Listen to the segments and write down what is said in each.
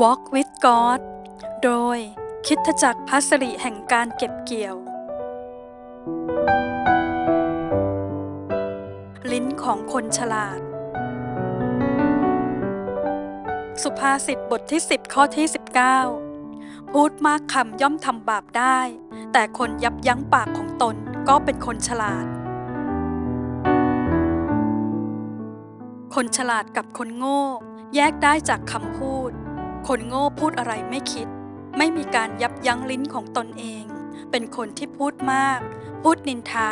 Walk with God โดยคิดจักรพัสริแห่งการเก็บเกี่ยว ลิ้นของคนฉลาด สุภาษิตบทที่ 10 ข้อที่ 19 พูดมากคำย่อมทำบาปได้ แต่คนยับยั้งปากของตนก็เป็นคนฉลาด คนฉลาดกับคนโง่ แยกได้จากคำพูด คนโง่พูดอะไรไม่คิด ไม่มีการยับยั้งลิ้นของตนเอง เป็นคนที่พูดมาก พูดนินทา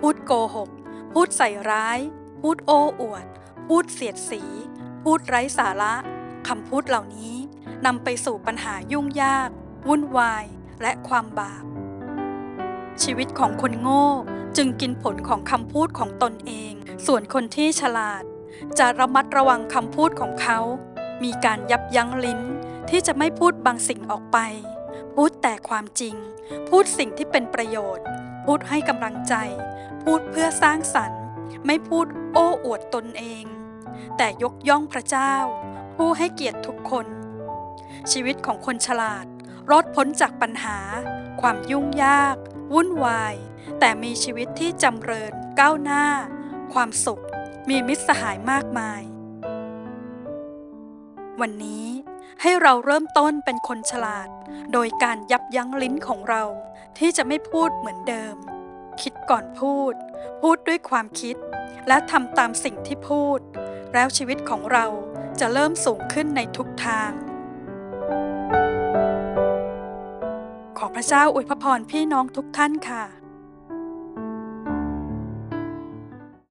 พูดโกหก พูดใส่ร้าย พูดโอ้อวด พูดเสียดสี พูดไร้สาระคำพูดเหล่านี้นำไปสู่ปัญหายุ่งยาก วุ่นวาย และความบาป ชีวิตของคนโง่จึงกินผลของคำพูดของตนเอง ส่วนคนที่ฉลาด จะระมัดระวังคำพูดของเขา มีการยับยั้งลิ้นที่จะไม่พูดบางสิ่งออกไป พูดแต่ความจริง พูดสิ่งที่เป็นประโยชน์ พูดให้กำลังใจ พูดเพื่อสร้างสรรค์ ไม่พูดโอ้อวดตนเอง แต่ยกย่องพระเจ้า ผู้ให้เกียรติทุกคน ชีวิตของคนฉลาดรอดพ้นจากปัญหา ความยุ่งยาก วุ่นวาย แต่มีชีวิตที่จำเริญก้าวหน้า ความสุข มีมิตรสหายมากมาย วันนี้ให้เราเริ่มต้นเป็นคนฉลาด โดยการยับยั้งลิ้นของเรา ที่จะไม่พูดเหมือนเดิม คิดก่อนพูด พูดด้วยความคิด และทำตามสิ่งที่พูด แล้วชีวิตของเราจะเริ่มสูงขึ้นในทุกทาง ขอพระเจ้าอวยพรพี่น้องทุกท่านค่ะ